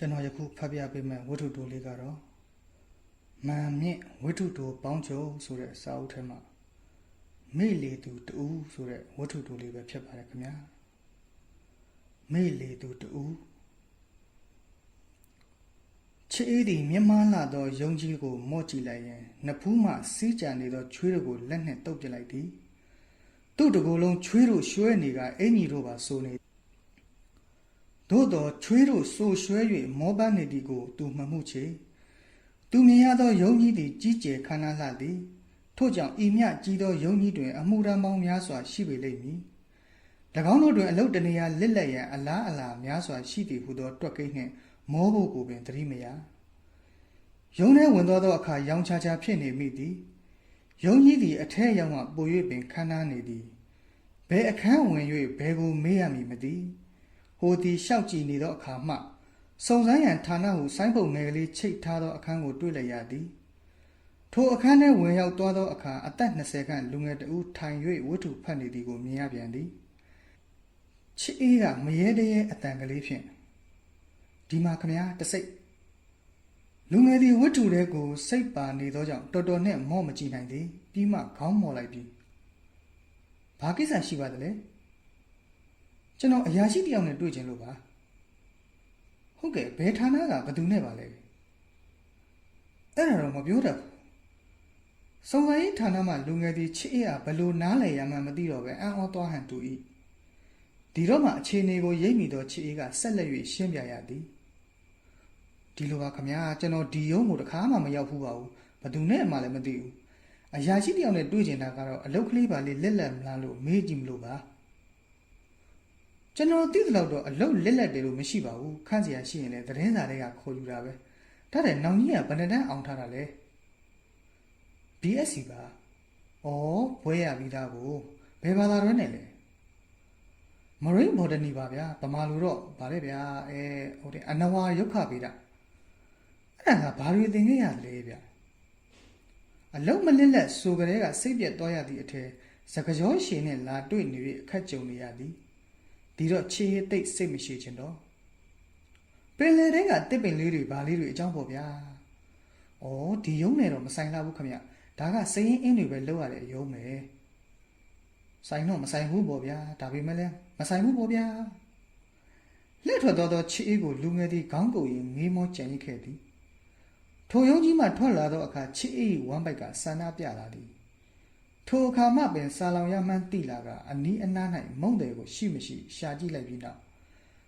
ကျွန်တော်ယခုဖတ်ပြပေးမယ့်ဝတ္ထုတိုလေးကတော့မန်မြင့်ဝတ္ထုတိုပေါင်းချုပ်ဆိုတဲ့စာအုပ်ထဲမှာမေ့လေသူတူဆိုတဲ့ဝတ္ထုတိုလေးပဲဖြစ်ပါတယ်ခင်ဗျာမေ့လေသူတူချစ်အေးသည်မြမလာသောယုံကြည်ကိုမော့ကြည့်လိုက်ရင်နဖူးမှစီးကြနေသောချွေးတို့ကိုလက်နှင့်တုပ်ပစ်လိုက်သည်သူ့တကူလုံးချွေးတို့ရွှဲနေကအင်ကြီးတို့ပါဆိုနေ သို့တော်ချွေးတို့ဆိုရွှဲ၍မောပန်းနေသည်ကို သူမှတ်မှုချေသူမြင်ရသောယုံကြီးသည်ကြီးကျယ်ခမ်းနားလှသည်ထို့ကြောင့်ဤမြကြီးသောယုံကြီးတွင်အမှုရန်ပေါင်းများစွာရှိပေလိမ့်မည်၎င်းတို့တွင်အလုတ်တနေရာလစ်လက်ရန်အလားအလာများစွာရှိသည်ဟုသောတွက်ကိန်းနှင့်မောဖို့ကိုပင်သတိမရယုံထဲဝင်သောသောအခါရောင်ချာချာဖြစ်နေမိသည်ယုံကြီးသည်အထက်ရောက်မှပို၍ပင်ခမ်းနားနေသည်ဘယ်အခန်းဝင်၍ဘယ်ကိုမေးရမည်မသိ ဟိုသည်ရှောက်ကြည့်နေသောအခါမှစုံစမ်းရန်ဌာနဟုဆိုင်းပုံငယ်ကလေးချိတ်ထားသောအခန်းကိုတွေ့လိုက်ရသည်ထိုအခန်းထဲဝင်ရောက်သွားသောအခါအသက်20ခန့်လူငယ်တဦးထိုင်၍ဝတ္ထုဖတ်နေသည်ကိုမြင်ရပြန်သည်ချစ်အေးကမရေတရေအတန်ကလေးဖြင့်ဒီမှာခမများတစိတ်လူငယ်သည်ဝတ္ထုထဲကိုစိတ်ပါနေသောကြောင့်တော်တော်နဲ့မော့မကြည့်နိုင်သည်ပြီးမှခေါင်းမော်လိုက်ပြီးဘာကိစ္စရှိပါသလဲ ကျွန်တော်အရာရှိတယောက်နဲ့တွေ့ချင်လို့ပါဟုတ်ကဲ့ဘယ်ဌာနကဘယ်သူနဲ့ပါလဲအဲ့ဒါတော့မပြောတတ်ဘူးစုံစမ်းရေးဌာနမှာလူငယ်သည်ချစ်အေးအားဘယ်လိုနားလည်ရမှန်းမသိတော့ပဲအံ့ဩသွားဟန်တူ၏ဒီတော့မှအခြေအနေကိုရိပ်မိသောချစ်အေးကဆက်လက်၍ရှင်းပြရသည်ဒီလိုပါခမညာကျွန်တော်ဒီရုံးကိုတခါမှမရောက်ဘူးပါဘူးဘယ်သူနဲ့မှလည်းမသိဘူးအရာရှိတယောက်နဲ့တွေ့ချင်တာကတော့အလုတ်ကလေးပါလေးလက်လက်မလားလို့မေးကြည့်မလို့ပါ ကျွန်တော်သိသလောက်တော့အလုတ်လက်လက်တယ်လို့မရှိပါဘူးခန့်စရာရှိရင်လည်းသတင်းစာတွေကခေါ်ယူတာပဲဒါတဲ့နောင်ကြီးကဘယ်နှတန်းအောင်ထားတာလဲ BSc ပါဩဘွဲရပြီးသားကိုဘယ်ဘာသာရွဲနဲ့လဲ Marine Botany ပါဗျာဗမာလိုတော့ဗါလဲဗျာအဲဟိုတဲ့အနဝါရုက္ခဗေဒအဲ့ဒါကဘာတွေသင်ခဲ့ရလဲဗျာအလုံးမလစ်လက်ဆိုကြတဲ့ကစိတ်ပြက်သွားရသည့်အထက်စကကြောရှင်နဲ့လာတွေ့နေ၍အခက်ကြုံနေရသည် ဒီတော့ချေရတိတ်စိတ်မရှိချင်တော့ပင်လေတဲ့ကတစ်ပင်လေးတွေဗာလေးတွေအကြောင်းပေါ့ဗျာ။ဩဒီယုံနဲ့တော့မဆိုင်လာဘူးခမ။ဒါကစရင်အင်းတွေပဲလောက်ရတဲ့ယုံပဲ။ဆိုင်တော့မဆိုင်ဘူးပေါ့ဗျာ။ဒါပေမဲ့လည်းမဆိုင်ဘူးပေါ့ဗျာ။လက်ထွက်တော်သောချီအေးကိုလူငယ်သည်ခေါင်းကိုရင်ငေးမောကြံရစ်ခဲ့သည်။ထိုယုံကြီးမှထွက်လာသောအခါချီအေးဝမ်းပိုက်ကဆန္ဒပြလာသည်။ ထိုအခါမှပင်ဆာလောင်ရမှန်းတိလာကအနီးအနား၌မုံတယ်ကိုရှိမရှိရှာကြည့်လိုက်ပြီးနောက်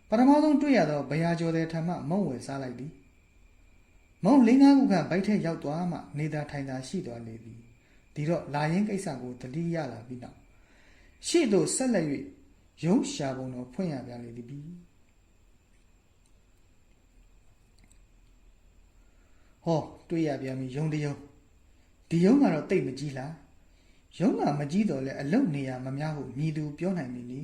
ပထမဆုံးတွေ့ရသောဘရာကျော်တဲ့ထံမှမုံဝယ်စားလိုက်သည်မုံလေးငါးခုခန့်ဘိုက်ထက်ရောက်သွားမှနေသာထိုင်သာရှိသွားလေသည်ဒီတော့လာရင်ကိစ္စကိုတတိရလာပြီးနောက်ရှေ့သို့ဆက်လက်၍ရုံးရှာပုံတော်ဖွင့်ရပြန်လေသည်ဟောတွေ့ရပြန်ပြီရုံးတရုံးဒီရုံးကတော့တိတ်မကြီးလား ရုံးကမကြီးတော့လဲအလုတ်နေရမများဟုမြည်သူပြောနိုင်မည်နီ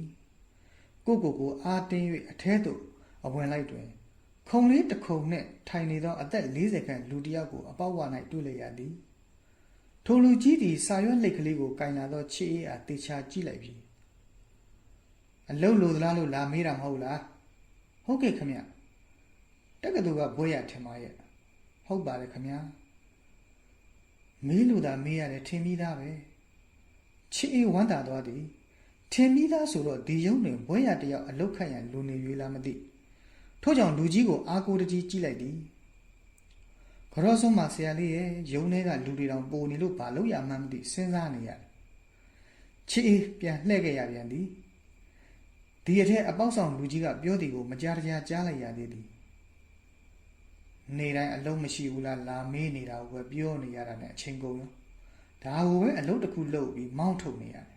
ကိုကိုကိုအားတင်း၍အထဲသို့အဝင်လိုက်တွင် ခုံလေးတစ်ခုံနှင့်ထိုင်နေသောအသက်40ခန့်လူတစ်ယောက်ကိုအပေါက်ဝ၌တွေ့လိုက်ရသည်ထိုလူကြီးသည်စာရွက်လိပ်ကလေးကိုကင်လာသောချစ်အေးအားတေချာကြည့်လိုက်ပြီအလုတ်လိုသလားလို့လာမေးတာမဟုတ်လားဟုတ်ကဲ့ခမတက္ကသိုလ်ကဘွဲရထင်ပါရဲ့ဟုတ်ပါတယ်ခမမေးလို့သာမေးရတယ်ထင်ပြီးသားပဲ ချစ်အေးဝမ်းသာသွားသည်ထင်ပြီးသားဆိုတော့ဒီယုံတွင်ဘွဲရတယောက်အလုတ်ခတ်ရန်လူနေရွေးလားမသိထို့ကြောင့်လူကြီးကိုအာကိုတကြီးကြည့်လိုက်သည်ကရောဆုံးမဆရာလေးရဲ့ယုံထဲကလူတွေတောင်ပိုနေလို့ဘာလို့ရမှန်းမသိစဉ်းစားနေရတယ်ချစ်အေးပြန်လှည့်ခဲ့ရပြန်သည်ဒီအထက်အပေါက်ဆောင်လူကြီးကပြောသည်ကိုမကြားတကြားကြားလိုက်ရသေးသည်နေတိုင်းအလုံးမရှိဘူးလားလာမေးနေတာကိုပဲပြောနေရတာနဲ့အချိန်ကုန်ရော ဒါကိုပဲအလုပ်တစ်ခုလုပ်ပြီးမောင်းထုတ်နေရတယ်။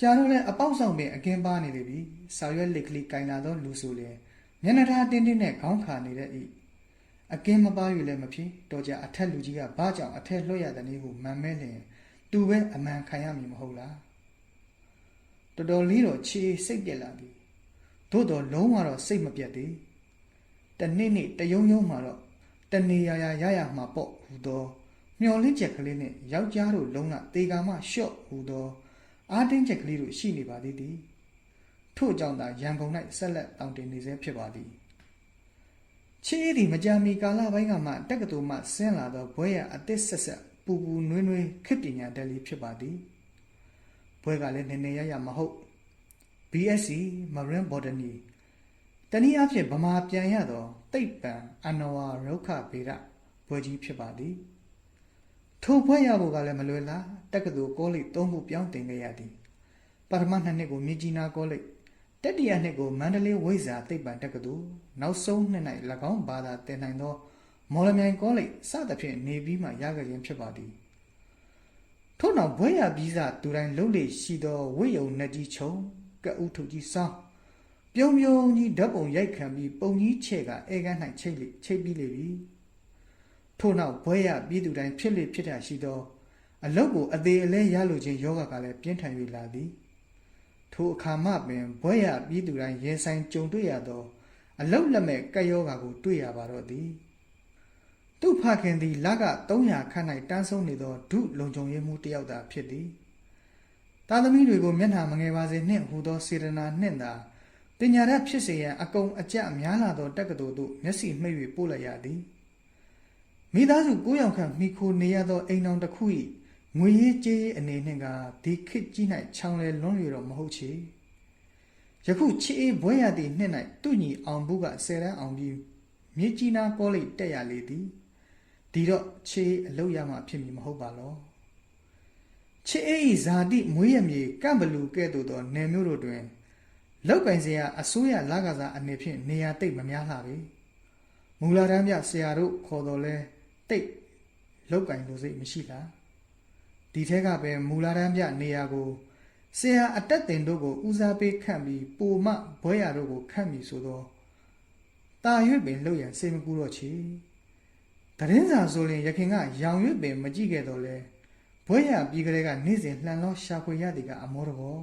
ကြာတော့လဲအပေါက်ဆောင်ပင်အကင်းပါနေလေပြီ။ဆော်ရွက်လက်ကလေးကင်လာသောလူဆိုလေမျက်နှာထားတင်းတင်းနဲ့ခေါင်းခါနေတဲ့ဤအကင်းမပါယူလည်းမဖြစ်တော့ကြအထက်လူကြီးကဘာကြောင့်အထက်လွှတ်ရတဲ့နည်းကိုမန်မဲလင်သူပဲအမှန်ခံရမည်မဟုတ်လား။တော်တော်လေးတော့ချေစိတ်ပြက်လာပြီ။သို့တော်လုံးဝတော့စိတ်မပြတ်သေး။တနေ့နေ့တယုံယုံမှာတော့တနေရရရရမှာပေါ့ဟူသော မျော်လင့်ချက်ကလေးနဲ့ယောက်ျားတို့လုံးကတေကာမလျှော့ဟူသောအာတင်းချက်ကလေးတို့ရှိနေပါသေးသည်ထို့ကြောင့်သာရန်ကုန်၌ဆက်လက်တောင်းတင်နေဆဲဖြစ်ပါသည်ချစ်အေးသည်မကြာမီကာလပိုင်းကမှတက္ကသိုလ်မှဆင်းလာသောဘွဲရအသစ်ဆက်ဆက်ပူပူနွေးနွေးခေတ်ပညာတတ်လေးဖြစ်ပါသည်ဘွဲကလည်းနည်းနည်းရရမဟုတ် BSc Marine Botany တနည်းအားဖြင့်ဗမာပြန်ရသောတိတ်ပံအနဝါရုက္ခဗေဒဘွဲကြီးဖြစ်ပါသည် ထိုဘွဲရဖို့ကလည်းမလွယ်လားတက္ကသိုလ်ကောလိပ်၃ခုပြောင်းတင်ခဲ့ရသည်ပထမနှစ်နှစ်ကိုမြကြီးနားကောလိပ်တတိယနှစ်ကိုမန္တလေးဝိဇ္ဇာသိပ္ပံတက္ကသိုလ်နောက်ဆုံးနှစ်၌၎င်းဘာသာသင်နိုင်သော မော်လမြိုင်ကောလိပ်စသဖြင့်နေပြီးမှရခဲ့ခြင်းဖြစ်ပါသည်ထို့နောက်ဘွဲရပြီးစားသူတိုင်းလုံးလေရှိသောဝိယုံနှက်ကြီးချုံကဥထုကြီးစောင်းပြုံပြုံကြီးဓာတ်ပုံရိုက်ခံပြီးပုံကြီးချဲ့ကအဲကန်း၌ချိတ်လေချိတ်ပြီးလေပြီ ထို့နောက်ဘွဲရပြီးသူတိုင်းဖြစ်လေဖြစ်တာရှိသော အလုတ်ကိုအသေးအလဲရလိုခြင်းယောဂကလည်းပြင်းထန်၍လာသည်ထိုအခါမှပင်ဘွဲရပြီးသူတိုင်းရင်ဆိုင်ကြုံတွေ့ရသော အလုတ်လက်မဲ့ကက်ယောဂါကို တွေ့ရပါတော့သည်သူ့ဖခင်သည်လက300ခန့်၌တန်းဆုံးနေသောဒုလုံခြုံရေးမှုတစ်ယောက်သာဖြစ်သည်။သားသမီးတွေကိုမျက်နှာမငယ်ပါစေနှင့်ဟူသောစေတနာနှင့်သာပညာရဖြစ်စေရန်အကုန်အကျများလာသောတက္ကသိုလ်သို့မျက်စိမှိတ်၍ပို့လိုက်ရသည်။ မိသားစု9ယောက်ခန့်မိခိုနေရသောအိမ်တော်တစ်ခု၏ငွေရေးကြေးရေးအနေနှင့်ကဒီခေတ်ကြီး၌ချောင်းလဲလွန်းရတော့မဟုတ်ချေ။ယခုချစ်အေးဘွဲရသည့်နှစ်၌သူ့ညီအောင်ဘူးကဆယ်တန်းအောင်ပြီးမြေကြီးနာကောလိပ်တက်ရလေသည်။ဒီတော့ချေအလုတ်ရမှဖြစ်မည်မဟုတ်ပါလောချေအေးဤဇာတိမွေးရမြေကန့်ဘလူကဲ့သို့သောနယ်မျိုးတို့တွင်လောက်ကင်စရာအစိုးရလကစားအနေဖြင့်နေရာတိတ်မများလှပေမူလာတန်းပြဆရာတို့ခေါ်တော်လဲ တိတ်လောက်ကင်လိုစိတ်မရှိလားဒီထက်ကပဲမူလာတန်းပြနေရာကိုဆရာအတက်တင်တို့ကိုဦးစားပေးခန့်ပြီးပိုမဘွဲရတို့ကိုခန့်ပြီးဆိုတော့တာရွေ့ပင်လှုပ်ရန်စိတ်မကူတော့ချေတရင်စာဆိုရင်ရခင်ကရောင်ရွက်ပင်မကြည့်ခဲ့တော့လဲဘွဲရပြီးကလေးကနေ့စဉ်လှန်လောရှာဖွေရသည်ကအမောတဘော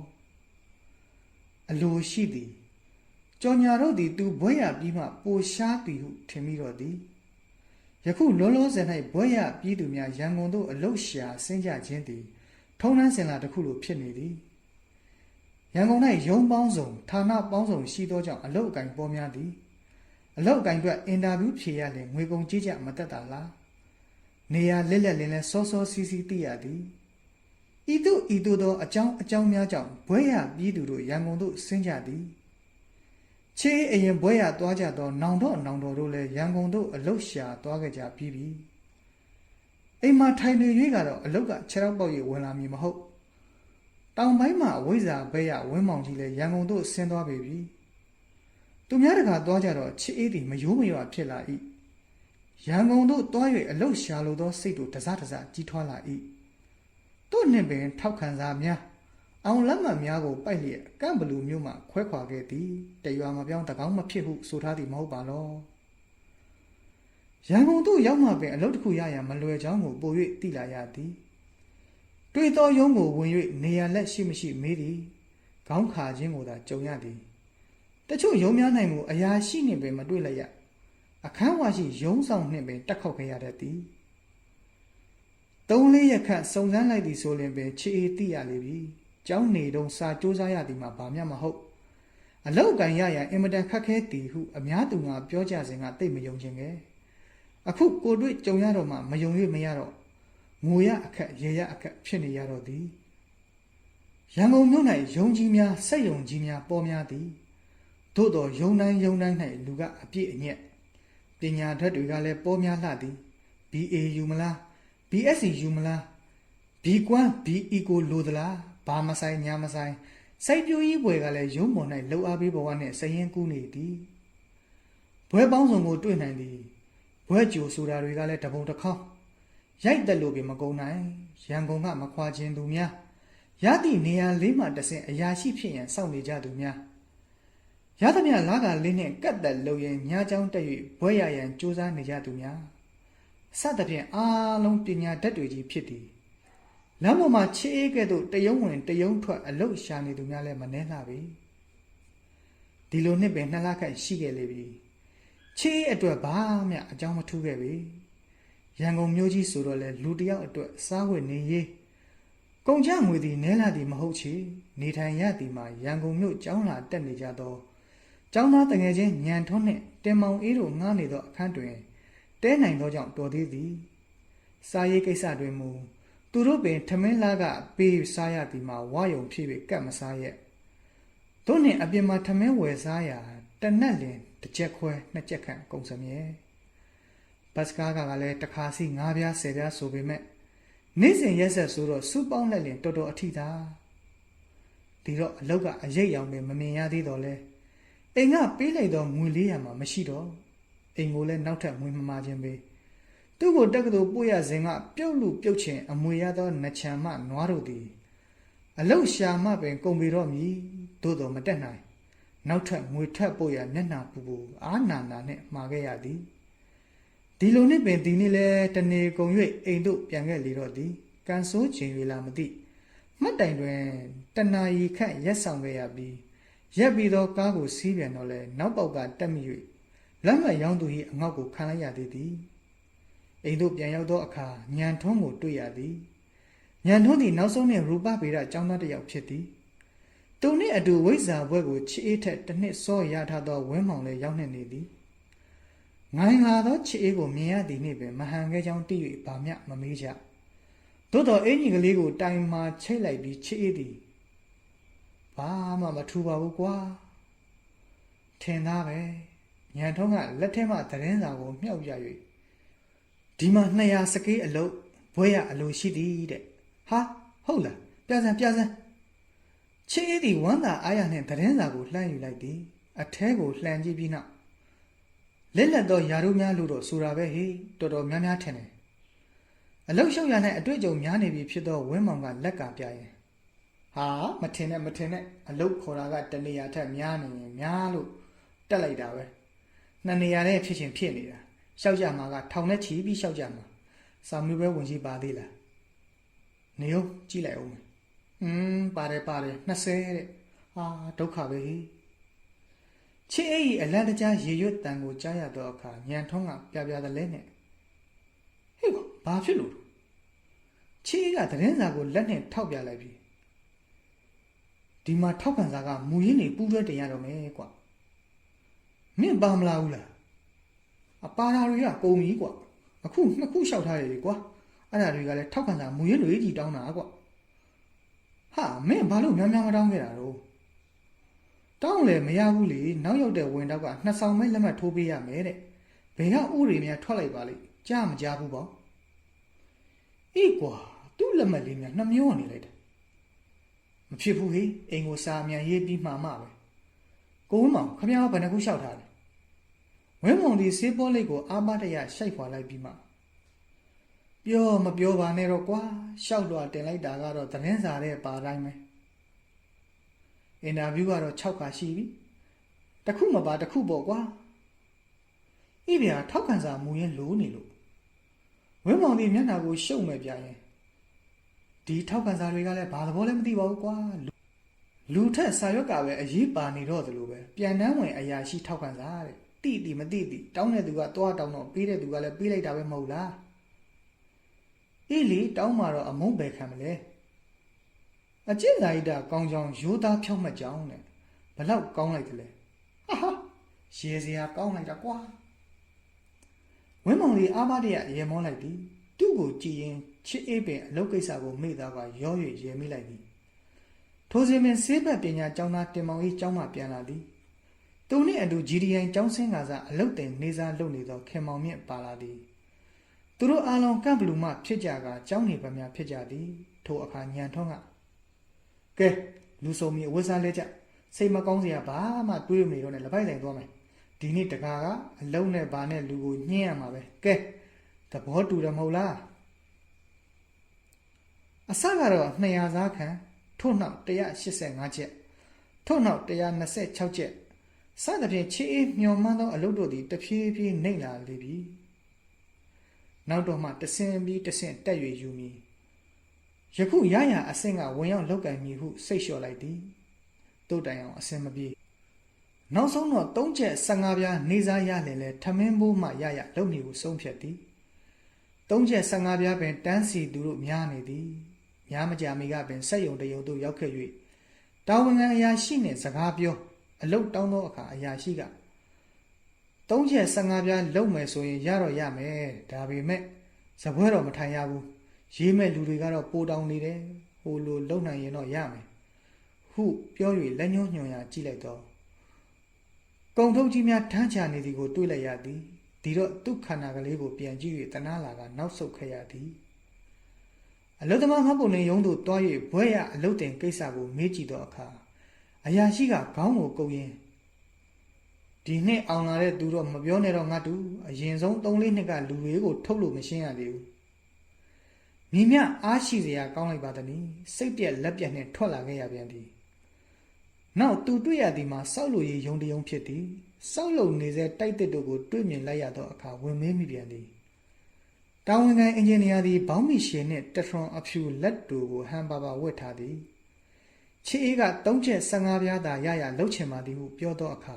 အလိုရှိသည်ကြော်ညာတို့သည်သူဘွဲရပြီးမှပိုရှားသည်ဟုထင်မိတော့သည် ယခုလောလောဆယ်၌ဘွဲရပြီးသူများရန်ကုန်သို့အလုတ်ရှာဆင်းကြခြင်းသည်ထုံးနှန်းစင်လာတစ်ခုလိုဖြစ်နေသည်ရန်ကုန်၌ရုံးပေါင်းစုံဌာနပေါင်းစုံရှိသောကြောင့်အလုတ်အကင်ပေါ်များသည်အလောက်ကင်အတွက်အင်တာဗျူးဖြေရလေငွေကုန်ကြေးကြမတက်တာလားနေရလက်လက်လင်းလဲစောစောစီးစီးသိရသည်ဤသို့ဤသို့သောအကြောင်းအကြောင်းများကြောင့်ဘွဲရပြည်သူတို့ရန်ကုန်သို့ဆင်းကြသည် ချေးအရင်ဘွဲရသွားကြသောနောင်တော့နောင်တော်တို့လည်းရန်ကုန်သို့အလုတ်ရှာသွားကြကြပြီးပြီအိမ်မှာထိုင်နေ၍ကတော့အလုတ်ကခြေထောက်ပေါက်ရဝင်လာမည်မဟုတ်တောင်ပိုင်းမှာအဝိဇ္ဇာဘဲရဝင်းမောင်ကြီးလည်းရန်ကုန်သို့ဆင်းသွားပေပြီသူများတကာသွားကြတော့ချစ်အေးသည်မယိုးမရွာဖြစ်လာ၏ရန်ကုန်သို့တွား၍အလုတ်ရှာလိုသောစိတ်တို့တစားတစားကြီးထွားလာ၏သူ့နှင့်ပင်ထောက်ခံစားများ အောင်လက်မှတ်များကိုပိုက်လျက်ကန့်ဘလူမျိုးမှခွဲခွာခဲ့သည်တရွာမပြောင်းတကောင်းမဖြစ်ဟုဆိုထားသည်မဟုတ်ပါလောရန်ကုန်သို့ရောက်မှပင်အလုတ်တစ်ခုရရန်မလွယ်ကြောင်းကိုပို၍သိလာရသည်တွေ့သောရုံးကိုဝင်၍နေရလက်ရှိမရှိမေးသည်ခေါင်းခါခြင်းကိုသာကြုံရသည်တချို့ယုံများနိုင်မှုအရာရှိနှင့်ပင်မတွေ့လိုက်ရအခန်းဝါရှိယုံဆောင်နှင့်ပင်တက်ခောက်ခဲ့ရတတ်သည်သုံးလေးရက်ခန့်စုံစမ်းလိုက်သည်ဆိုရင်ပင်ချေအေးသိရလေပြီ ကျောင်းနေတုံးစာစူးစမ်းရသည်မှာဘာမျှမဟုတ်အလောက်ကန်ရရန်အင်မတန်ခက်ခဲသည်ဟုအများသူငါပြောကြစဉ်ကတိတ်မယုံခြင်းကဲအခုကိုတွေ့ကြုံရတော့မှမယုံ၍မရတော့ငိုရအခက်ရေရအခက်ဖြစ်နေရတော့သည်ရန်ကုန်မြို့၌ယုံကြီးများစက်ယုံကြီးများပေါ်များသည်သို့တော်ယုံတိုင်းယုံတိုင်း၌လူကအပြည့်အညက်ပညာဓာတ်တွေကလည်းပေါ်များလှသည် BA ယူမလား BSc ယူမလား B ကွမ်း BE ကိုလိုသလား ဘာမဆိုင်ညာမဆိုင်စိုက်ပျိုးရေးဘွယ်ကလည်းရုံးပေါ်၌လှုပ်အားပေးဘဝနှင့်စရင်ကူးနေသည်ဘွဲပေါင်းစုံကိုတွေ့နိုင်သည်ဘွဲကြိုဆိုတာတွေကလည်းတပုံတစ်ခေါက်ရိုက်တက်လို့ပင်မကုန်နိုင်ရန်ကုန်ကမခွာခြင်းသူများရသည့်နေရာလေးမှတဆင့်အရာရှိဖြစ်ရန်စောင့်နေကြသူများရသမျှလာကလေးနှင့်ကတ်သက်လုံရင်ညာချောင်းတက်၍ဘွဲရရန်စူးစမ်းနေကြသူများစသဖြင့်အားလုံးပညာတတ်တွေကြီးဖြစ်သည် လမ်းပေါ်မှာချေးအေးကဲ့သို့တယုံဝင်တယုံထွက်အလုတ်ရှာနေသူများလည်းမနှဲလှပြီဒီလိုနှစ်ပင်နှစ်လခန့်ရှိခဲ့လေပြီချေးအတွက်ဘာမှအကြောင်းမထူးခဲ့ပြီရန်ကုန်မြို့ကြီးဆိုတော့လေလူတစ်ယောက်အတွက်စားဝတ်နေရေးကုန်ကြငွေသည်နဲလာသည်မဟုတ်ချေနေထိုင်ရသည်မှာရန်ကုန်မြို့ကျောင်းလာတက်နေကြသောကျောင်းသားတငယ်ချင်းညံထွန်းနှင့်တင်မောင်အေးတို့ငားနေသောအခန်းတွင်တဲနိုင်သောကြောင့်တော်သေးသည်စာရေးကိစ္စတွင်မူ သူတို့ပင်ထမင်းလားကပေးစားရသည်မှာဝါယုံဖြစ်၍ကတ်မစားရက်တို့နှင့်အပြင်မှာထမင်းဝယ်စားရာတနက်လင်တစ်ချက်ခွဲနှစ်ချက်ခန့်ကုန်စမြဲဘတ်စကားကလည်းတစ်ခါစီ၅ပြား၁၀ပြားဆိုပေမဲ့နေ့စဉ်ရက်ဆက်ဆိုတော့စူပေါင်းလက်လင်တော်တော်အထိသာဒီတော့အလောက်ကအရိပ်ရောင်ပင်မမြင်ရသေးတော့လဲအိမ်ကပေးလိုက်တော့ငွေလေးရမှာမရှိတော့အိမ်ကိုလည်းနောက်ထပ်ငွေမမာခြင်းပဲ သူ့ကိုတက္ကသိုလ်ပို့ရစဉ်ကပြုတ်လူပြုတ်ချင်အမွေရသောနှချမ်းမနွားတို့သည်အလောက်ရှာမှပင်ကုန်ပြီတော့မည်သို့တော်မတက်နိုင်နောက်ထပ်ငွေထပ်ပို့ရမျက်နှာပူပူအာနာနာနှင့်မှာခဲ့ရသည်ဒီလိုနှင့်ပင်ဒီနေ့လဲတနေကုန်၍အိမ်တို့ပြန်ခဲ့လေတော့သည်ကန်ဆိုးချိန်၍လာမသိမှတ်တိုင်တွင်တနာရီခန့်ရက်ဆောင်ခဲ့ရပြီးရက်ပြီးတော့ကားကိုစီးပြန်တော့လဲနောက်ပေါက်ကတက်မိ၍လက်မှတ်ရောင်းသူ၏အငေါ့ကိုခံလိုက်ရသေးသည် အိမ်တို့ပြန်ရောက်သောအခါညံထွန်းကိုတွေ့ရသည်ညံထွန်းသည်နောက်ဆုံးနှင့်ရူပဗေဒကျောင်းသားတစ်ယောက်ဖြစ်သည်သူနှင့်အတူဝိဇ္ဇာဘွဲ့ကိုချစ်အေးထက်တစ်နှစ်စောရထားသောဝင်းမောင်လည်းရောက်နှင့်နေသည်ငိုင်းလာသောချစ်အေးကိုမြင်ရသည်နှင့်ပင်မဟန်ခဲကြောင်းတည်၍ဗာမျှမမေးကြသို့တော်အင်ကြီးကလေးကိုတိုင်မာချိတ်လိုက်ပြီးချစ်အေးသည်ဘာမှမထူပါဘူးကွာထင်သားပဲညံထုံးကလက်ထဲမှသတင်းစာကိုမြှောက်ပြ၍ ဒီမှာ200စကေးအလုပ်ဘွဲရအလိုရှိသည်တဲ့ဟာဟုတ်လားပြစံပြစံချစ်အေးသည်ဝမ်းသာအားရနှင့်သတင်းစာကိုလှမ်းယူလိုက်သည်အထဲကိုလှန်ကြည့်ပြီးနောက်လက်လက်သောယာတို့များလို့တော့ဆိုတာပဲဟေးတော်တော်များများထင်တယ်အလုတ်လျှောက်ရ၌အတွေ့အကြုံများနေပြီဖြစ်သောဝင်းမောင်ကလက်ကပြရင်ဟာမထင်နဲ့မထင်နဲ့အလုတ်ခေါ်တာကတနေရာထက်များနေရင်များလို့တက်လိုက်တာပဲနှစ်နေရာနဲ့ဖြစ်ချင်းဖြစ်နေတာ လျှောက်ကြမှာကထောင်နဲ့ချီပြီးလျှောက်ကြမှာစာမျိုးပဲဝင်ရှိပါသေးလားနေဦးကြည့်လိုက်အောင်မယ်อืมပါတယ်ပါတယ်20တဲ့ဟာဒုက္ခပဲဟိချစ်အိတ်အလန့်တကြားရေရွတ်တန်ကိုကြားရတော့အခါညံထုံးကပြပြသလဲနဲ့ဟေ့ဘာဖြစ်လို့ချစ်အိတ်ကသတင်းစာကိုလက်နဲ့ထောက်ပြလိုက်ပြီဒီမှာထောက်ခံစာကမူရင်းနေပူးတွဲတင်ရတော့မယ်ကွာမင်းပါမလာဘူးလား အပါရာတွေကကုန်ပြီကွာအခုနှစ်ခုလျှောက်ထားရတယ်ကွာအဲ့ဒါတွေကလည်းထောက်ခံစာမူရင်းတွေကြီးတောင်းတာကွာဟာမင်းဘာလို့များများမတောင်းခဲ့တာတော့တောင်းလည်းမရဘူးလေနောက်ရောက်တဲ့ဝင်တော့ကနှစ်ဆောင်မဲ့လက်မှတ်ထိုးပေးရမယ်တဲ့ဘယ်ကဥတွေများထွက်လိုက်ပါလိမ့်ကြားမကြားဘူးပေါ့အေးကွာသူ့လက်မှတ်လေးများနှမျောနေလိုက်တယ်မဖြစ်ဘူးဟေးအိမ်ကိုစာအမြန်ရေးပြီးမှမှပဲကိုဝင်းမောင်ခမရဘယ်နှခုလျှောက်ထားလဲ ဝင်းမောင်ဒီစေးပေါ်လိတ်ကိုအာမတရရှိုက်ခွာလိုက်ပြီးမှပြောမပြောပါနဲ့တော့ကွာရှောက်တော့တင်လိုက်တာကတော့သတင်းစာတဲ့ပါတိုင်းပဲအင်တာဗျူးကတော့6ခါရှိပြီတခုမပါတခုပေါ့ကွာဣဗျာထောက်ခံစာမူရင်းလိုးနေလို့ဝင်းမောင်ဒီမျက်နှာကိုရှုပ်မဲ့ပြရင်ဒီထောက်ခံစာတွေကလည်းဘာသဘောလဲမသိပါဘူးကွာလူထက်စာရွက်ကပဲအရေးပါနေတော့သလိုပဲပြန်တန်းဝင်အရာရှိထောက်ခံစာတဲ့ တိတိမတိတိတောင်းတဲ့သူကသွားတောင်းတော့ပေးတဲ့သူကလည်းပေးလိုက်တာပဲမဟုတ်လားအေးလေတောင်းမှာတော့အမုန်းပဲခံမလဲအကျင့်စာရိတ္တကောင်းကြောင်ရိုးသားဖြောက်မှတ်ကြောင်းတဲ့ဘလောက်ကောင်းလိုက်တယ်လဲဟာဟာရေစရာကောင်းလိုက်တာကွာဝင်းမောင်လေးအားပါတရရေမောလိုက်သည်သူ့ကိုကြည်ရင်ချစ်အေးပင်အလုပ်ကိစ္စကိုမေ့သားကရော၍ရေမိလိုက်သည်ထိုစဉ်ပင်ဆေးဘက်ပညာကျောင်းသားတင်မောင်ကြီးကျောင်းမှပြန်လာသည် သူနှင့်အတူ GDI ကျောင်းဆင်းကစားအလုတ်တင်နေစားလုပ်နေသောခင်မောင်မြင့်ပါလာသည်သူတို့အားလုံးကန့်ဘလူးမှဖြစ်ကြကကျောင်းနေပါများဖြစ်ကြသည်ထိုအခါညံထွန်းကကဲလူစုံမီအဝတ်စားလဲကြစိတ်မကောင်းစရာဘာမှတွေးမနေတော့နဲ့လက်ပိုက်ဆိုင်သွားမယ်ဒီနေ့တကားကအလုံးနဲ့ဘာနဲ့လူကိုညှင်းရမှာပဲကဲသဘောတူတယ်မဟုတ်လားအစကတော့200စားခံထို့နောက်185ချက်ထို့နောက်126ချက် စသဖြင့်ချီအေးမျောမှန်းသောအလုပ်တို့သည်တဖြည်းဖြည်းနှိမ့်လာလေပြီနောက်တော့မှတဆင်ပြီးတဆင်တက်၍ယူမည်ယခုရရအဆင့်ကဝင်ရောက်လောက်ကင်မည်ဟုစိတ်လျှော့လိုက်သည်တို့တိုင်အောင်အဆင်မပြေနောက်ဆုံးတော့၃ချက်15ပြားနေစားရလင်လဲထမင်းဘိုးမှရရလုံမည်ဟုဆုံးဖြတ်သည်၃ချက်15ပြားပင်တန်းစီသူတို့များနေသည်များမကြမီကပင်စက်ယုံတယုံတို့ရောက်ခဲ့၍တာဝန်ခံအရာရှိနှင့်စကားပြော အလုတ်တောင်းသောအခါအရာရှိကသုံးချက်15ပြားလုံမယ်ဆိုရင်ရတော့ရမယ်ဒါပေမဲ့ဇပွဲတော့မထိုင်ရဘူးရေးမဲ့လူတွေကတော့ပိုတောင်းနေတယ်ဟိုလိုလုံနိုင်ရင်တော့ရမယ်ဟုပြော၍လက်ညှိုးညွှန်ရာကြည့်လိုက်တော့ကုံထုပ်ကြီးများထမ်းချနေသည်ကိုတွေ့လိုက်ရသည်ဒီတော့သူ့ခန္ဓာကလေးကိုပြန်ကြည့်၍တနာလာကနောက်ဆုတ်ခဲ့ရသည်အလုသမားမပုံနေရုံးသို့တွား၍ဘွဲရအလုတ်တင်ကိစ္စကိုမေးကြည့်သောအခါ အရာရှိကခေါင်းကိုကုပ်ရင်းဒီနှစ်အောင်လာတဲ့သူတော့မပြောနဲ့တော့ငါတူအရင်ဆုံး3လေးနှစ်ကလူတွေကိုထုတ်လို့မရှင်းရသေးဘူးမြင်မြအားရှိစရာကောင်းလိုက်ပါသည်။စိတ်ပြက်လက်ပြက်နဲ့ထွက်လာခဲ့ရပြန်သည်နောက်သူတွေ့ရသည်မှာစောက်လို့ရယုံတယုံဖြစ်သည်စောက်လုံနေစေတိုက်တစ်တို့ကိုတွေ့မြင်လိုက်ရသောအခါဝင်မေးမိပြန်သည်တာဝန်ခံအင်ဂျင်နီယာသည်ဘောင်းမီရှင်နှင့်တက်ထရွန်အဖြူလက်တူကိုဟန်ပါပါဝတ်ထားသည် ချီအေးက၃ချက်15ပြားသာရရလှုပ်ချင်ပါသည်ဟုပြောသောအခါ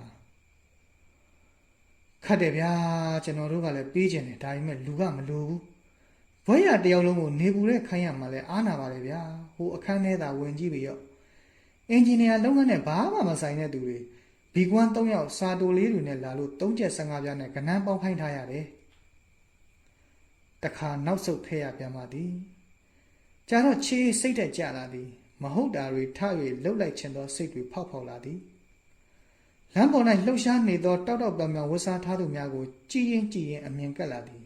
ခတ်တယ်ဗျာကျွန်တော်တို့ကလည်းပေးချင်တယ်ဒါပေမဲ့လူကမလိုဘူးဘွဲရတယောက်လုံးကိုနေပူတဲ့ခိုင်းရမှာလဲအားနာပါလေဗျာဟိုအခန်းထဲသာဝင်ကြည့်ပြီးရော့အင်ဂျင်နီယာလုပ်ငန်းနဲ့ဘာမှမဆိုင်တဲ့သူတွေဘီကွမ်၃ယောက်စာတိုလေးတွေနဲ့လာလို့၃ချက်15ပြားနဲ့ကနန်းပေါင်းခိုင်းထားရတယ်တခါနောက်ဆုတ်ခဲ့ရပြန်ပါသည်ကြာတော့ချေးစိတ်တက်ကြလာသည် မဟုတ်တာတွေထ၍လှုပ်လိုက်ခြင်းသောစိတ်တွေဖောက်ဖောက်လာသည်လမ်းပေါ်၌လှုပ်ရှားနေသောတောက်တောက်ပြောင်ပြောင်ဝတ်စားထားသူများကိုကြည်ရင်ကြည်ရင်အမြင်ကပ်လာသည်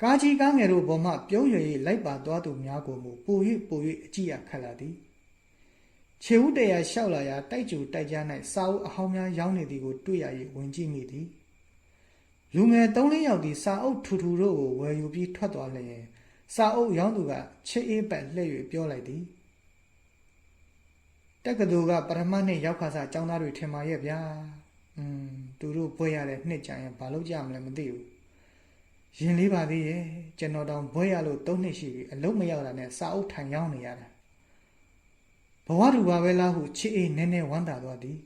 ကားကြီးကားငယ်တို့ပေါ်မှပြုံးရည်လိုက်ပါသွားသူများကိုမူပို၍ပို၍အကြည့်ရခတ်လာသည်ခြေဦးတရာလျှောက်လာရာတိုက်ကြူတိုက်ကြား၌စာအုပ်အဟောင်းများရောင်းနေသည်ကိုတွေ့ရ၍ဝင်ကြည့်မိသည်လူငယ်၃လယောက်ဒီစာအုပ်ထူထူတို့ကိုဝယ်ယူပြီးထွက်သွားလျင်စာအုပ်ရောင်းသူကချစ်အေးပတ်လှည့်၍ပြောလိုက်သည် တက္ကသိုလ်ကပရမတ်နဲ့ရောက်ခါစားចောင်းသားတွေထင်ပါရဲ့ဗျာอืมသူတို့ဘွဲရတဲ့နှစ်ကြရင်ဘာလုပ်ကြမလဲမသိဘူးရင်လေးပါသေးရဲ့ကျွန်တော်တောင်ဘွဲရလို့၃နှစ်ရှိပြီအလုံးမရောက်တာနဲ့စာအုပ်ထိုင်ရောင်းနေရတာဘဝတူပါပဲလားဟုချစ်အေးနည်းနည်းဝမ်းသာသွားသည်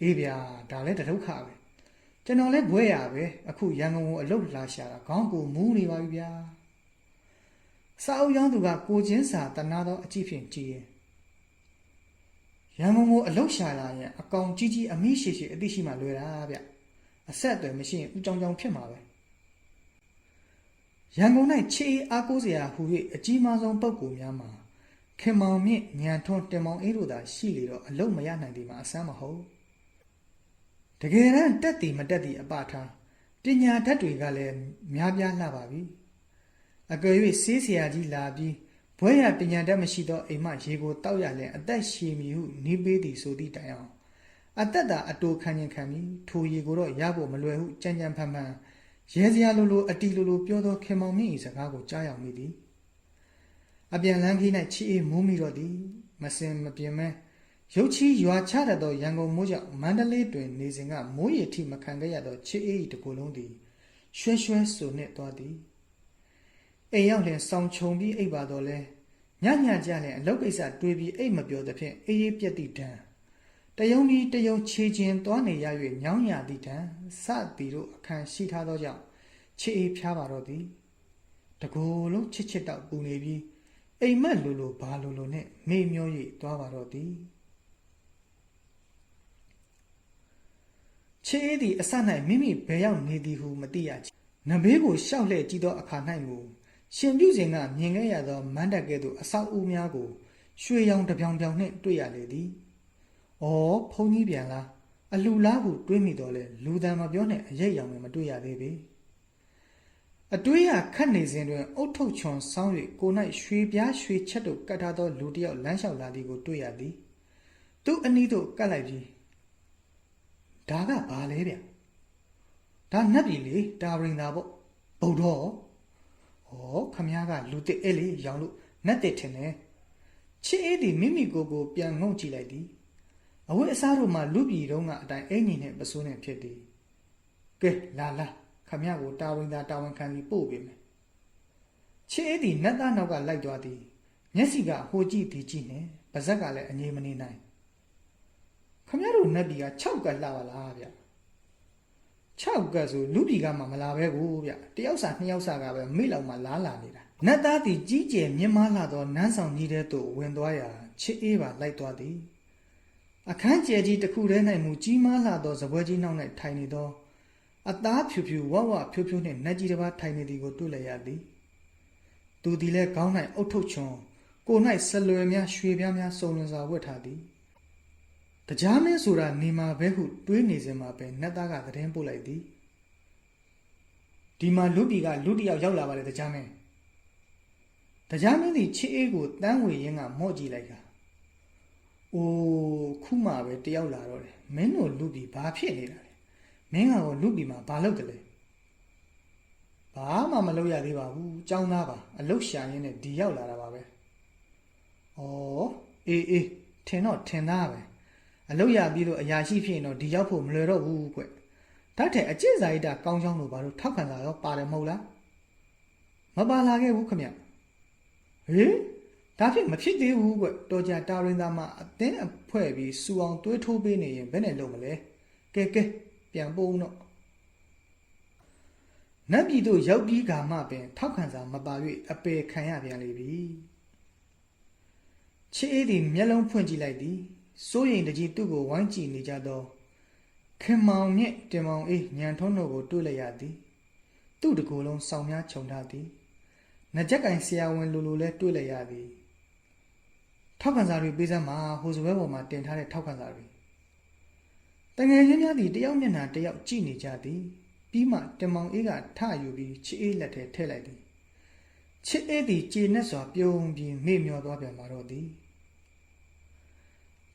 အေးဗျာဒါလည်းတဒုက္ခပဲ ကျွန်တော်လည်းဘွဲရပဲအခုရန်ကုန်ကိုအလုတ်လာရှာတာခေါင်းကိုမူးနေပါပြီဗျာစာအုပ်ရောင်းသူကကိုချင်းစာတနာသောအကြည့်ဖြင့်ကြည်ရင် ရန်ကုန်ကိုအလုတ်ရှာလာရင်အကောင်ကြီးကြီးအမိရှိရှိအသိရှိမှလွယ်တာဗျအဆက်အသွယ်မရှိရင်ဦးကြောင်ကြောင်ဖြစ်မှာပဲရန်ကုန်၌ချေအားကိုးစရာဟူ၍အကြီးမားဆုံးပုဂ္ဂိုလ်များမှာခင်မောင်မြင့်ညံထွန်းတင်မောင်အေးတို့သာရှိလေတော့အလုတ်မရနိုင်သည်မှာအဆန်းမဟုတ်တကယ်တမ်းတက်တည်မတက်တည်အပထားပညာတတ်တွေကလည်းများပြားလှပါပြီအကယ်၍စေးဆရာကြီးလာပြီး ဘွဲရပညာတတ်မရှိသောအိမ်မရေကိုတောက်ရလင်အသက်ရှည်မည်ဟုနေပေးသည်ဆိုသည့်တိုင်အောင်အသက်သာအတူခံရင်ခံပြီးထိုရေကိုတော့ရဖို့မလွယ်ဟုကြံ့ကြံ့ဖန်ဖန်ရဲစရာလိုလိုအတီလိုလိုပြောသောခင်မောင်မြင့်၏စကားကိုကြားရောက်မိသည်အပြန်လန်းခီး၌ချီအေးမိုးမိတော့သည်မစင်မပြင်းမဲရုတ်ချီရွာချတတ်သောရန်ကုန်မိုးကြောင့်မန္တလေးတွင်နေစဉ်ကမိုးရည်ထိမခံခဲ့ရသောချစ်အေး၏တကူလုံးသည်ရွှဲရွှဲဆိုနှင့်သွားသည် အိမ်ရောက်လျင်စောင်းချုံပြီးအိပ်ပါတော့လဲညညကြလျင်အလုတ်ကိစ္စတွေးပြီးအိပ်မပြောသဖြင့်အေးအေးပြက်သည့်တံတယုံပြီးတယုံခြေချင်းသွားနေရ၍ညောင်းရသည့်တံစသည်တို့အခန်းရှိထားသောကြောင့်ချစ်အေးဖျားပါတော့သည်တကူလုံးချစ်ချစ်တောက်ပူနေပြီးအိမ်မက်လိုလိုဘာလိုလိုနဲ့မေ့မျော၍သွားပါတော့သည်ချေးသည်အစ၌မိမိဘယ်ရောက်နေသည်ဟုမသိရချ။နဘေးကိုရှောက်လှဲ့ကြည့်သောအခါ၌မူ ရှင်ပြုစဉ်ကမြင်ခဲ့ရသောမန္တကဲ့သို့အဆောက်အဦများကို ရွှေရောင်တစ်ပြောင်ပြောင်နှင့်တွေ့ရလေသည်။အော်ဘုန်းကြီးပြန်လားအလူလားဟုတွေးမိတော့လေလူတန်မပြောနဲ့အရိပ်ရောင်လည်းမတွေ့ရသေးပေ။အတွေးရခတ်နေစဉ်တွင်အုတ်ထုတ်ချွန်ဆောင်း၍ကို၌ရွှေပြားရွှေချက်တို့ကတ်ထားသောလူတစ်ယောက်လမ်းလျှောက်လာသည်ကိုတွေ့ရသည်။သူ့အနီးသို့ကတ်လိုက်ပြီးဒါကဘာလဲဗျဒါနတ်ပြည်လေတာဝရင်သာပေါ့ဗုဒ္ဓ ဩခမည်းကလူတစ်အဲ့လေရောင်လို့နတ်တစ်ထင်တယ်ချစ်အေးဒီမိမိကိုယ်ကိုပြန်ငုံကြည့်လိုက်သည်အဝတ်အစားတို့မှလူပြည်တုံးကအတိုင်းအင်ကြီးနဲ့ပစိုးနဲ့ဖြစ်သည်ကဲလာလာခမည်းကိုတာဝရင်သာတာဝန်ခံပြီးပို့ပေးမယ်ချစ်အေးဒီနတ်သားနောက်ကလိုက်သွားသည်မျက်စိကဟိုကြည့်ဒီကြည့်နဲ့ပါဇက်ကလည်းအငြိမ်မနေနိုင်ခမရတို့နတ်ပြည်က6ကတ်လှပါလားဗျ 6ကတ်ဆိုလူပြည်ကမှမလာပဲကိုဗျတယောက်စာနှစ်ယောက်စာကပဲမိလောက်မှလားလာနေတာနတ်သားသည်ကြီးကျယ်မြင့်မားလာသောနန်းဆောင်ကြီးတဲ့သို့ဝင်သွားရာချစ်အေးပါလိုက်သွားသည်အခန်းကျယ်ကြီးတစ်ခုထဲ၌မူကြီးမားလာသောဇပွဲကြီးနောက်၌ထိုင်နေသောအသားဖြူဖြူဝဝဖြိုးဖြိုးနှင့်နတ်ကြီးတစ်ပါးထိုင်နေသည်ကိုတွေ့လိုက်ရသည်သူသည်လည်းခေါင်း၌အုတ်ထုတ်ချွန်ကိုယ်၌ဆလွယ်များရွှေပြားများစုံလင်စွာဝတ်ထားသည် တရားမင်းဆိုတာနေမှာပဲဟုတွေးနေစဉ်မှာပဲနတ်သားကသတင်းပို့လိုက်သည်ဒီမှာလူပြည်ကလူတစ်ယောက်ရောက်လာပါလေတရားမင်းတရားမင်းသည်ချစ်အေးကိုတန်းဝေရင်းကမော့ကြည့်လိုက်တာ။အိုးခုမှပဲတယောက်လာတော့တယ်။မင်းတို့လူပြီဘာဖြစ်နေတာလဲ။မင်းကတော့လူပြီမှာဘာလုပ်တယ်လဲ။ဘာမှမလုပ်ရသေးပါဘူး။ចောင်းသားပါ။အလုတ်ရှာရင်းနဲ့ဒီရောက်လာတာပါပဲ။ဩအေးအေးထင်တော့ထင်သားပဲ။ အလုတ်ရပြီးလို့အရာရှိဖြစ်ရင်တော့ဒီရောက်ဖို့မလွယ်တော့ဘူးကွ။ဒါထက်အကျင့်စာရိတ္တကောင်းချောင်းလို့ဘာလို့ထောက်ခံတာရောပါတယ်မဟုတ်လား။မပါလာခဲ့ဘူးခမရ။ဟေးဒါဖြစ်မဖြစ်သေးဘူးကွတော်ကြတာရင်သားမအသင်းအဖွဲ့ပြီးစူအောင်တွေးထိုးပေးနေရင်ဘယ်နဲ့လုပ်မလဲကဲကဲပြန်ပို့တော့နတ်ပြည်သို့ရောက်ပြီးကမှပင်ထောက်ခံစာမပါ၍အပေခံရပြန်လေပြီချစ်အေးသည်မျက်လုံးဖွင့်ကြည့်လိုက်သည် စိုးရိမ်တကြီးသူ့ကိုဝိုင်းကြည့်နေကြသောခင်မောင်မြင့်တင်မောင်အေးညံထုံးတို့ကိုတွေ့လိုက်ရသည်သူ့တကူလုံးစောင်းများခြုံထားသည်နကြက်ကင်ဆရာဝန်လူလူလဲတွေ့လိုက်ရသည်ထောက်ခံစာတွေပေးစမ်းမှာဟိုစပွဲပေါ်မှာတင်ထားတဲ့ထောက်ခံစာတွေတငယ်ချင်းများသည်တယောက်မျက်နှာတယောက်ကြည့်နေကြသည်ပြီးမှတင်မောင်အေးကထယူပြီးချစ်အေးလက်ထဲထည့်လိုက်သည်ချစ်အေးသည်ကြေနဲ့စွာပြုံးပြီးမေ့မျောသွားပြန်ပါတော့သည်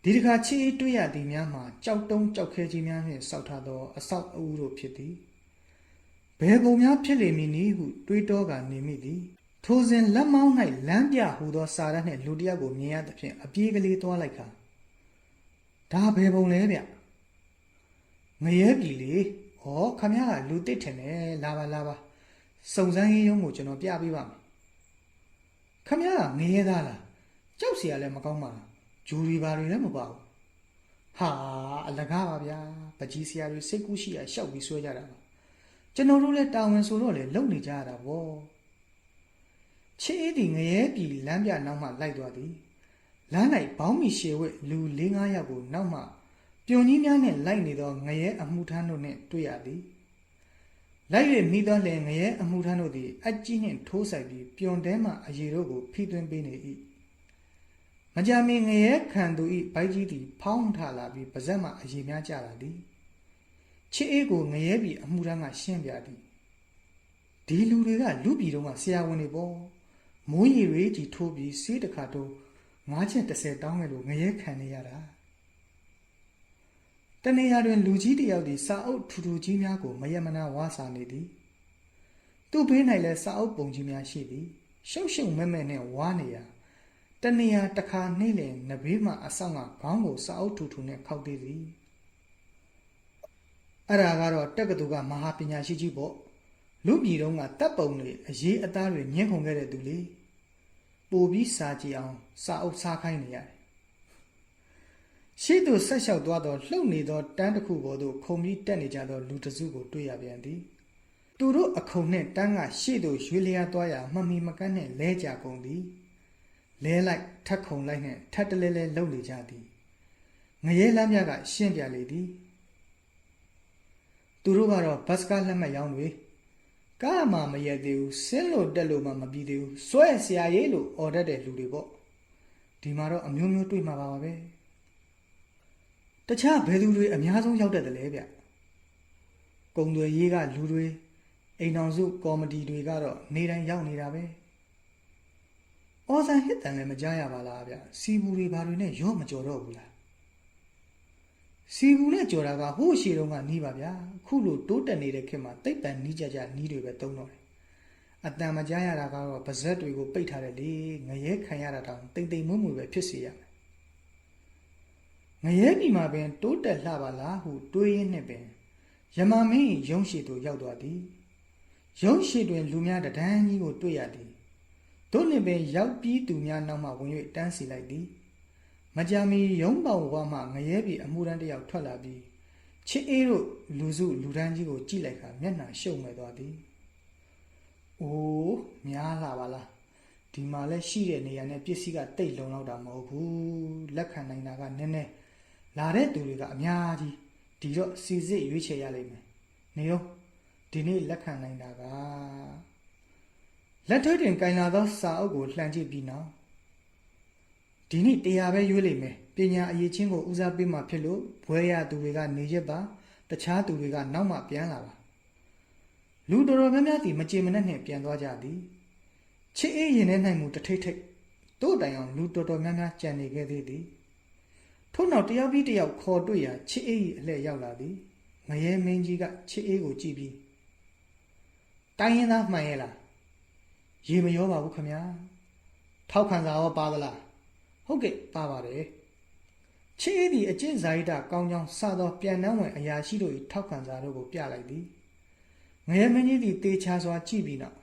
ဒီတစ်ခါချစ်အေးတွေ့ရသည်များမှာကြောက်တုံးကြောက်ခဲကြီးများနှင့်စောက်ထားသောအဆောက်အဦတို့ဖြစ်သည်ဘယ်ပုံများဖြစ်လိမ့်မည်နည်းဟုတွေးတောကနေမိသည် ထိုစဉ်လက်မောင်း၌လမ်းပြဟူသောစာရက်နှင့်လူတစ်ယောက်ကိုမြင်ရသဖြင့်အပြေးကလေးသွားလိုက်ခါဒါဘယ်ပုံလဲဗျငရဲပြီလေဟောခမရကလူတစ်ထင်တယ်လာပါလာပါစုံစမ်းရေးရုံးကိုကျွန်တော်ပြပေးပါမယ်ခမရကငရဲသားလားကြောက်เสียလည်းမကောင်းပါလား ဂျူရီဘာတွေလည်းမပါဘူးဟာအလကားပါဗျာပကြီးဆရာတွေစိတ်ကူးရှိရရှောက်ပြီးဆွဲကြတာပါကျွန်တော်တို့လည်းတာဝန်ဆိုတော့လေလုံနေကြရတာဗောချစ်အေးသည်ငရဲပြည်လမ်းပြနောက်မှလိုက်သွားသည်လမ်း၌ဘောင်းမီရှေဝဲလူ၄၅ယောက်ကိုနောက်မှပြုံကြီးများနှင့်လိုက်နေသောငရဲအမှုထမ်းတို့နှင့်တွေ့ရသည်လိုက်၍မိသောလင်ငရဲအမှုထမ်းတို့သည်အကြီးနှင့်ထိုးဆိုင်ပြီးပြုံတဲမှအရေတို့ကိုဖိသွင်းပေးနေ၏ မကြမီငရဲခံသူ၏ဘိုက်ကြီးသည် ဖောင်းထလာပြီးပါဇက်မှအရေများကျလာသည်ချစ်အေးကိုငရဲပြည်အမှုထမ်းကရှင်းပြသည်ဒီလူတွေကလူပြည်တုံးကဆရာဝန်တွေပေါ့မိုးရီရေကြီးထိုးပြီးစေးတစ်ခါတော့ငါးချက်30တောင်းခဲ့လို့ငရဲခံနေရတာတနေရာတွင် လူကြီးတစ်ယောက်ဒီစာအုပ်ထူထူကြီးများကိုမယမနာဝါစာနေသည်သူ့ဘေး၌လည်းစာအုပ်ပုံကြီးများရှိသည်ရှုပ်ရှုပ်မဲမဲနဲ့ဝါနေရ တနေရာတစ်ခါနှိမ့်လင်နဘေးမှအဆောင်ကခေါင်းကိုစာအုပ်ထူထူနဲ့ခောက်သေးသည်အဲ့ဒါကတော့တက္ကသိုလ်ကမဟာပညာရှိကြီးပေါ့လူပြည်တုံးကတပ်ပုံတွေအရေးအသားတွေညှင်းခုန်ခဲ့တဲ့သူလေပို့ပြီးစာကြည့်အောင်စာအုပ်စားခိုင်းနေရတယ်ရှိသူဆက်လျှောက်သွားတော့လှုပ်နေသောတန်းတစ်ခုပေါ်သို့ခုံပြီးတက်နေကြသောလူတစ်စုကိုတွေ့ရပြန်သည်သူတို့အခုံနှင့်တန်းကရှေ့သို့ရွေလျားသွားရာမမီမကန်းနှင့်လဲကြကုန်သည် လဲလိုက်ထက်ခုံလိုက်နှင့်ထက်တလဲလဲလှုပ်နေကြသည်ငရဲလမ်းမြကရှင်းပြလေသည်သူတို့ကတော့ဘတ်စကားလက်မှတ်ရောင်းတွေကားမှမရက်သေးဘူးဆင်းလို့တက်လို့မှမပြီးသေးဘူးစွဲဆရာရေးလို့អော်တတ်တဲ့လူတွေပေါ့ဒီမှာတော့အမျိုးမျိုးတွေ့မှာပါပါပဲတခြားဘယ်သူတွေအများဆုံးရောက်တတ်တယ်လဲဗျကုံတွေရေးကလူတွေအိမ်အောင်စုကော်မတီတွေကတော့နေတိုင်းရောက်နေတာပဲ အော်ဆန်ဟစ်တန်လည်းမကြားရပါလားဗျစီဘူးတွေဘာတွေနဲ့ရော့မကြော်တော့ဘူးလားစီဘူးနဲ့ကြော်တာကဟိုးရှည်တုန်းကနီးပါဗျာအခုလိုတိုးတက်နေတဲ့ခေတ်မှာတိတ်တန်နီးကြကြနီးတွေပဲသုံးတော့တယ်အတန်မကြားရတာကတော့ပါဇက်တွေကိုပိတ်ထားတယ်လေငရဲခံရတာတောင်တိမ်တိမ်မွမွပဲဖြစ်စေရမယ်ငရဲပြည်မှာပင်တိုးတက်လှပါလားဟုတွေးရင်းနဲ့ပင်ယမမင်းရုံးရှိသို့ရောက်သွားသည်ရုံးရှိတွင်လူများတဒန်းကြီးကိုတွေ့ရသည် တို့နှင့်ပင်ရောက်ပြီးသူများနောက်မှဝင်၍တန်းစီလိုက်သည်မကြာမီရုံးပေါဝါမှငရဲပြည်အမှုရန်တယောက်ထွက်လာပြီးချစ်အေးတို့လူစုလူဒန်းကြီးကိုကြည့်လိုက်ခါမျက်နှာရှုပ်မဲ့သွားသည်။အိုးများလာပါလား။ဒီမှာလဲရှိတဲ့နေရာနဲ့ပစ္စည်းကတိတ်လုံလောက်တာမဟုတ်ဘူး။လက်ခံနိုင်တာကနည်းနည်းလာတဲ့သူတွေကအများကြီးဒီတော့စီစစ်ရွေးချယ်ရလိမ့်မယ်နေရောဒီနေ့လက်ခံနိုင်တာက လက်ထွေးတင်ကင်လာသောစာအုပ်ကိုလှန်ကြည့်ပြီးနောက်ဒီနေ့တရားပဲရွေးလိမ့်မယ်ပညာအရေးချင်းကိုဦးစားပေးမှဖြစ်လို့ဘွဲရသူတွေကနေရက်ပါတခြားသူတွေကနောက်မှပြန်လာပါလူတော်တော်များများဒီမကြေမနက်နဲ့ပြန်သွားကြသည်ချစ်အေးရင်ထဲနိုင်မှုတစ်ထိတ်ထိတ်တို့တိုင်အောင်လူတော်တော်များများကြံနေခဲ့သေးသည်ထို့နောက်တယောက်ပြီးတယောက်ခေါ်တွေ့ရာချစ်အေးကြီးအလှည့်ရောက်လာသည်ငရဲမင်းကြီးကချစ်အေးကိုကြည့်ပြီးတိုင်းရင်သားမှန်ရဲ့လား ရေမရောပါဘူးခမညာထောက်ခံစာရောပါသလားဟုတ်ကဲ့ပါပါတယ်ချစ်အေးသည်အကျင့်ဇာတိတကောင်းကြောင်းစသောပြန်နှံဝင်အရာရှိတို့၏ထောက်ခံစာတို့ကိုပြလိုက်သည်ငရဲမင်းကြီးသည်တေချာစွာကြည့်ပြီးနောက်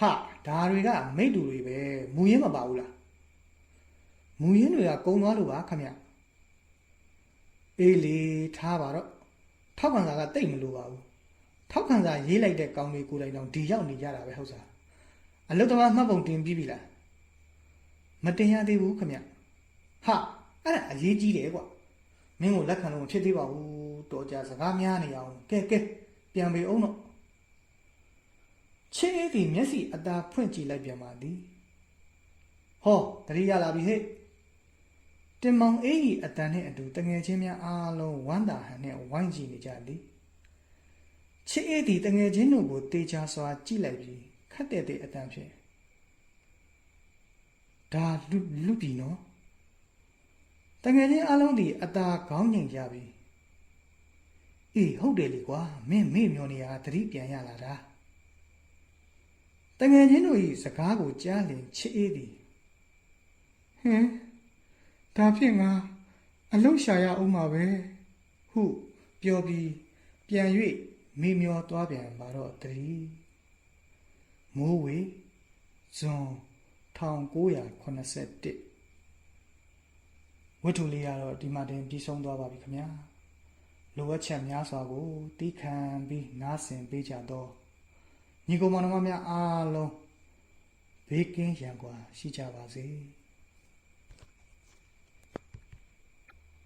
ဟာဒါတွေကမိတ်တူတွေပဲမူရင်းမပါဘူးလားမူရင်းတွေကကုံသွားလို့ပါခမရအေးလေထားပါတော့ထောက်ခံစာကတိတ်မလို့ပါဘူးထောက်ခံစာရေးလိုက်တဲ့ကောင်းလေးကိုယ်တိုင်တော့ဒီရောက်နေကြတာပဲဟုတ်စား အလုတ်တမမှတ်ပုံတင်ပြီးပြီလားမတင်ရသေးဘူးခမရဟာအဲ့ဒါအရေးကြီးတယ်ကွာမင်းကိုလက်ခံလို့မဖြစ်သေးပါဘူးတော်ကြစကားများနေအောင်ကဲကဲပြန်ပေအောင်တော့ချစ်အေးဒီမျက်စိအသာဖွင့်ကြည့်လိုက်ပြန်ပါသည်ဟောတတိယလာပြီဟဲ့တင်မောင်အေးကြီးအတန်နဲ့အတူတငယ်ချင်းများအားလုံးဝမ်းသာဟန်နဲ့ဝိုင်းကြည့်နေကြသည်ချစ်အေးသည်တငယ်ချင်းတို့ကိုတေချာစွာကြည့်လိုက်ပြီး ခတ်တဲ့တဲ့အတန်ဖြင့်ဒါလူလူပြီနော်တငယ်ချင်းအားလုံးသည်အသာခေါင်းငိမ်ကြပြီအေးဟုတ်တယ်လေကွာမင်းမေ့မျောနေရသတိပြန်ရလာတာတငယ်ချင်းတို့၏စကားကိုကြားလင်ချစ်အေးသည်ဟင်ဒါဖြင့်ငါအလုရှာရအောင်မှာပဲဟု ပြောပြီးပြန်၍မေမျောသွားပြန်ပါတော့တည်း မိုးဝေဇွန်1981ဝတ္ထုလေးကတော့ဒီမှာတင်ပြီးဆုံးသွားပါပြီခင်ဗျာလိုအပ်ချက်များစွာကိုတီးခံပြီးနားဆင်ပေးကြတော့ညီကောင်မတော်များအားလုံးဘေးကင်းရန်ကွာရှိကြပါစေ။